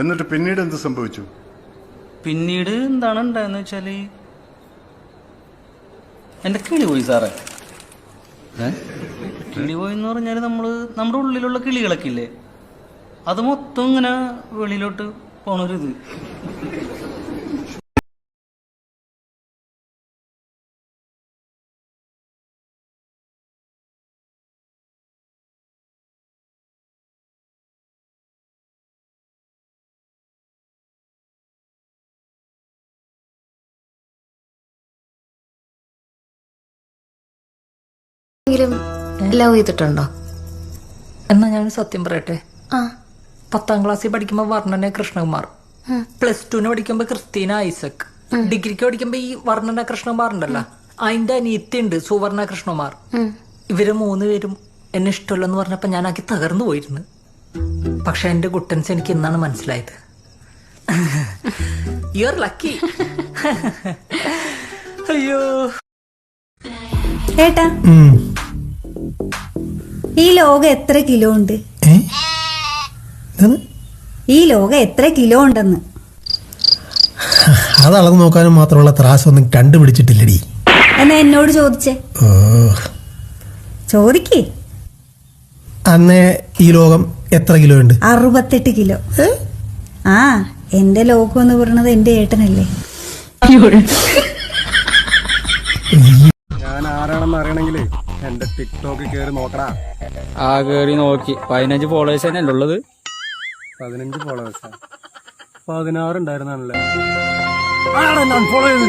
എന്നിട്ട് പിന്നീട് എന്ത് സംഭവിച്ചു? പിന്നീട് എന്താണ് ഉണ്ടായെന്ന് വെച്ചാൽ എന്റെ കിളി പോയി സാറേ. കിളി പോയി എന്ന് പറഞ്ഞാൽ നമ്മൾ നമ്മുടെ ഉള്ളിലുള്ള കിളികളൊക്കെ ഇല്ലേ? അത് മൊത്തം ഇങ്ങനെ വെളിയിലോട്ട് പോണൊരിത്. ലവ് ചെയ്തിട്ടുണ്ടോ? എന്നാ ഞാൻ സത്യം പറയട്ടെ. ആ. പത്താം ക്ലാസ്സിൽ പഠിക്കുമ്പോ വർണന കൃഷ്ണകുമാർ. പ്ലസ് ടുന് പഠിക്കുമ്പോ ക്രിസ്റ്റീന ഐസക്. ഡിഗ്രിക്ക് പഠിക്കുമ്പോ ഈ വർണന കൃഷ്ണകുമാർ ഉണ്ടല്ലോ. അതിന്റെ അനിയത്തിയുണ്ട് സുവർണ കൃഷ്ണകുമാർ. ഇവർ മൂന്ന് പേരും എന്നെ ഇഷ്ടമല്ലെന്ന് പറഞ്ഞപ്പോ ഞാനാക്കി തകർന്നു പോയിരുന്നു. പക്ഷെ എന്റെ കുട്ടൻസ് എനിക്ക് ഇന്നാണ് മനസ്സിലായത്. യു ആർ ലക്കി അയ്യോ. ഏട്ടാ. ഈ ലോകം എത്ര കിലോ ഉണ്ട്? ഈ ലോകം എത്ര കിലോ ഉണ്ടെന്ന്? അത് അളന്ന് നോക്കാനും മാത്രമുള്ള ത്രാസൊന്നും കണ്ടുപിടിച്ചിട്ടില്ലടി. എന്നാ എന്നോട് ചോദിച്ചേ? ചോദിക്കേ. അന്നേ ഈ ലോകം എത്ര കിലോ ഉണ്ട്? അറുപത്തെട്ട് കിലോ. ആ എന്റെ ലോകം എന്ന് പറയുന്നത് എന്റെ ഏട്ടനല്ലേ. ഞാൻ ആരാണെന്ന് അറിയണമെങ്കിലേ എന്റെ ടിക്ടോക്കിൽ കയറി നോക്കടാ. ആ കേറി നോക്കി. പതിനഞ്ച് ഫോളോവേഴ്സ് തന്നെ ഉള്ളത്? പതിനഞ്ച് ഫോളോവേഴ്സാ പതിനാറ് ഉണ്ടായിരുന്നാണല്ലേ? ആരാടാ ഞാൻ ഫോളോ ചെയ്ത്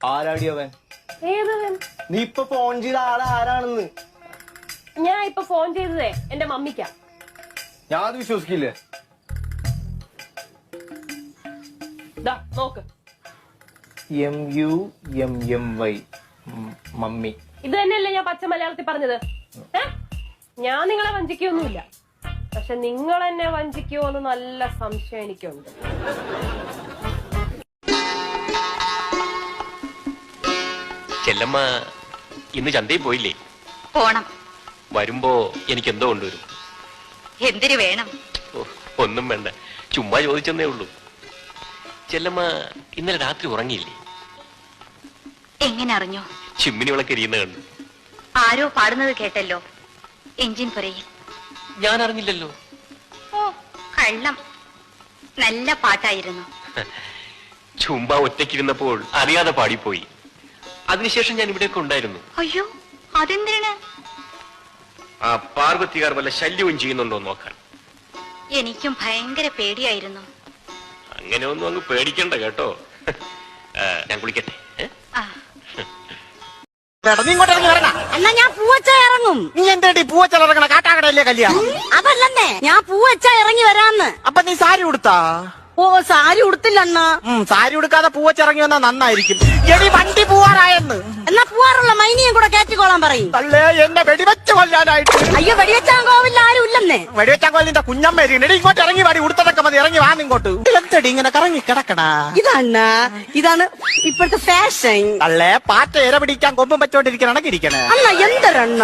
ആരാടി അവൻ? ഏതവൻ നീ ഇപ്പൊ ഫോൺ ചെയ്ത ആരാണെന്ന്? ഞാൻ ഇപ്പൊ ഫോൺ ചെയ്തതേ എന്റെ മമ്മിക്കാ. ഞാൻ അത് വിശ്വസിക്കില്ലേ? നോക്ക്. M U M M Y mummy. ഇത് തന്നെയല്ലേ ഞാൻ പച്ച മലയാളത്തിൽ പറഞ്ഞത്? ഞാൻ നിങ്ങളെ വഞ്ചിക്കൊന്നുമില്ല. പക്ഷെ നിങ്ങൾ എന്നെ വഞ്ചിക്കുമോ എന്ന് നല്ല സംശയം എനിക്കുണ്ട്. ചെല്ലമ്മ ഇന്ന് ചന്തയിൽ പോയില്ലേ? പോണം. വരുമ്പോ എനിക്ക് എന്തോ കൊണ്ടുവരും. എന്തിനു വേണം? ഒന്നും വേണ്ട. ചുമ്മാ ചോദിച്ചെന്നേ ഉള്ളൂ. ചെല്ലമ്മ ഇന്നലെ രാത്രി ഉറങ്ങിയില്ലേ? എങ്ങനെ അറിഞ്ഞു? ചിമ്മിനി വിളക്ക് എരിയുന്ന കണ്ടു. ആരോ പാടുന്നത് കേട്ടല്ലോ. എഞ്ചിൻ പുരയിൽ. ഞാൻ അറിഞ്ഞില്ലല്ലോ ഓ കള്ളം. നല്ല പാട്ടായിരുന്നു. ചുമ്മാ ഒറ്റയ്ക്കിരുന്നപ്പോൾ അറിയാതെ പാടിപ്പോയി. അതിനുശേഷം ഞാൻ ഇവിടെയൊക്കെ ഉണ്ടായിരുന്നു. അയ്യോ അതെന്തിനാണ് ആ പാർവതികാർ വല്ല ശല്യവും ചെയ്യുന്നുണ്ടോ നോക്കാൻ. എനിക്കും ഭയങ്കര പേടിയായിരുന്നു. അങ്ങനെ ഒന്നും അങ്ങ് പേടിക്കണ്ട കേട്ടോ. ഞാൻ നീ ഇങ്ങോട്ട് ഇറങ്ങി വരണ എന്നാ ഞാൻ പൂവച്ച ഇറങ്ങും. നീ എന്തേടി പൂവച്ചൽ ഇറങ്ങണ? കാട്ടാക്കടയല്ലേ കല്യാണം? അതല്ലെന്നേ. ഞാൻ പൂവച്ച ഇറങ്ങി വരാന്ന്. അപ്പൊ നീ സാരി ഉടുത്താ? ഓ സാരി ഉടുത്തില്ല അണ്ണാ സാരി ഉടുക്കാതെ പൂവച്ചിറങ്ങി വന്നാ നന്നായിരിക്കും. എടി വണ്ടി പോവാറായെന്ന്. എന്നാ പൂവാറുള്ള മൈനിയും കൂടെ കയറ്റിക്കോളാൻ പറയും. അല്ലേ എന്നെ വെടിവെച്ച് കൊല്ലാനായിട്ട്. അയ്യോ വെടിവെച്ചാൻ കുഞ്ഞമ്മ ഇങ്ങോട്ട് ഇറങ്ങി വാടി ഉടുത്തതൊക്കെ മതി ഇറങ്ങി വാ ഇങ്ങോട്ട്. ഇങ്ങനെ കറങ്ങി കിടക്കടാ? ഇതാണ് ഇതാണ് ഇപ്പോഴത്തെ ഫാഷൻ അല്ലേ പാറ്റ ഇര പിടിക്കാൻ കൊമ്പും ഇരിക്കണേ. എന്തരണ്ണ?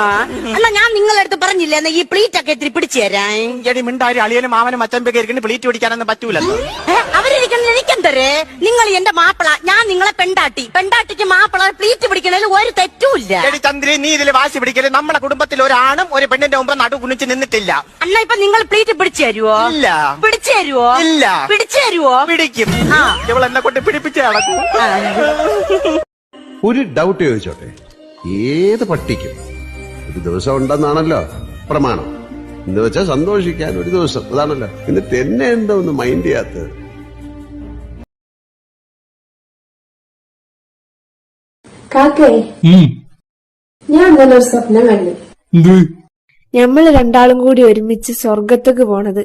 അണ്ണ ഞാൻ നിങ്ങളെ അടുത്ത് പറഞ്ഞില്ലേ എന്നാ ഈ പ്ലീറ്റ് ഒക്കെ ഇത്തിരി പിടിച്ചു തരാൻ? എടി മിണ്ടാരി അളിയനും മാമനും അച്ഛൻ ഇരിക്കുന്നു പ്ലീറ്റ് പിടിക്കാനൊന്നും പറ്റൂലല്ലോ. ഏ, അവരിരിക്കുന്ന എനിക്കെന്തരേ? നിങ്ങൾ എന്റെ മാപ്പിള ഞാൻ നിങ്ങളെ പെണ്ടാട്ടി പെണ്ടാട്ടിക്ക് മാപ്പിള പ്ലീറ്റ് പിടിക്കണതിൽ ഒരു തെറ്റുമില്ല. എടി ചന്ദ്രി നീ ഇതിൽ വാശി പിടിക്കൽ നമ്മുടെ കുടുംബത്തിൽ ഒരാണും ഒരു പെണ്ണിന്റെ മുമ്പ് നടു കുണിച്ച് നിന്നിട്ടില്ല. അണ്ണ ഇപ്പൊ നിങ്ങൾ പ്ലീറ്റ് പിടിച്ചു തരുവോ? ഇല്ല. പിടിച്ചു തരുവോ? ഇല്ല. പിടിച്ചു തരുവോ? പിടിക്കും. ആ. ഇവൾ എന്നെ കൊണ്ട് പിടിപ്പിച്ച് നടക്കും. ഒരു ഡൗട്ട് ചോദിച്ചോട്ടെ? ഏത് പട്ടിക്കും? ഒരു ദിവസം ഉണ്ടെന്നാണല്ലോ പ്രമാണം. എന്ന് വെച്ചാൽ സന്തോഷിക്കാൻ ഒരു ദിവസം. അതാണല്ലോ. എന്നിട്ട് എന്നെ എന്താ ഒന്ന് മൈൻഡ് ചെയ്യാത്തത്. കാക്കേ. ഞാൻ ഇന്നലെ സ്വപ്നം കണ്ടു. ഞമ്മൾ രണ്ടാളും കൂടി ഒരുമിച്ച് സ്വർഗത്തേക്ക് പോണത്.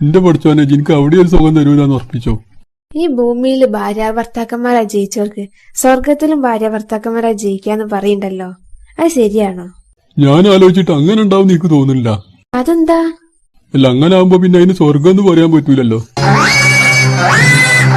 എന്റെ പഠിച്ചോനെ എനിക്ക് അവിടെ ഒരു സുഖം തരൂലെന്ന് ഉറപ്പിച്ചോ? ഈ ഭൂമിയിൽ ഭാര്യാഭർത്താക്കന്മാരാ ജയിച്ചവർക്ക് സ്വർഗത്തിലും ഭാര്യാഭർത്താക്കന്മാരാ ജയിക്കാന്ന് പറയണ്ടല്ലോ. അത് ശരിയാണോ? ഞാൻ ആലോചിച്ചിട്ട് അങ്ങനെ ഉണ്ടാവും എനിക്ക് തോന്നുന്നില്ല. അതെന്താ? അല്ല അങ്ങനെ ആവുമ്പോ പിന്നെ അതിന് സ്വർഗം എന്ന് പറയാൻ പറ്റൂലല്ലോ.